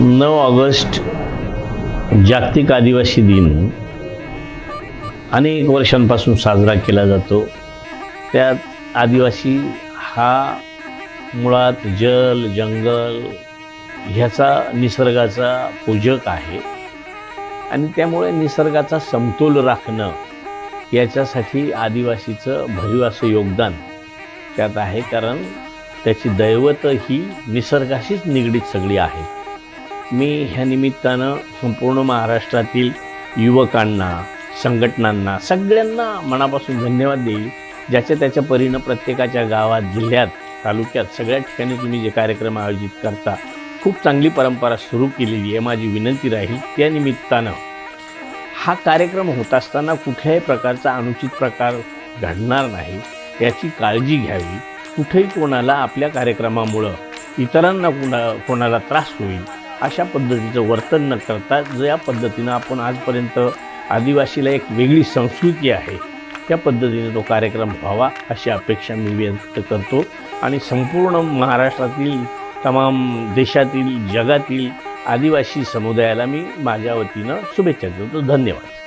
नऊ ऑगस्ट जागतिक आदिवासी दिन. अनेक वर्षांपासून साजरा केला जातो. त्यात आदिवासी हा मुळात जल जंगल ह्याचा निसर्गाचा पूजक आहे. आणि त्यामुळे निसर्गाचा समतोल राखणं याच्यासाठी आदिवासीचं भरीव असं योगदान त्यात आहे. कारण त्याची दैवत ही निसर्गाशीच निगडीत सगळी आहे. मी ह्या निमित्तानं संपूर्ण महाराष्ट्रातील युवकांना संघटनांना सगळ्यांना मनापासून धन्यवाद देईल ज्याच्या त्याच्या परीनं प्रत्येकाच्या गावात जिल्ह्यात तालुक्यात सगळ्या ठिकाणी तुम्ही जे कार्यक्रम आयोजित करता खूप चांगली परंपरा सुरू केलेली आहे माझी विनंती राहील. त्या निमित्तानं हा कार्यक्रम होत असताना कुठल्याही प्रकारचा अनुचित प्रकार घडणार नाही. याची काळजी घ्यावी. कुठेही कोणाला आपल्या कार्यक्रमामुळं इतरांना कोणा कोणाला त्रास होईल अशा पद्धतीचं वर्तन न करता ज्या पद्धतीनं आपण आजपर्यंत आदिवासीला एक वेगळी संस्कृती आहे त्या पद्धतीने तो कार्यक्रम व्हावा अशी अपेक्षा मी व्यक्त करतो. आणि संपूर्ण महाराष्ट्रातील तमाम देशातील जगातील आदिवासी समुदायाला मी माझ्या वतीनं शुभेच्छा देतो. धन्यवाद.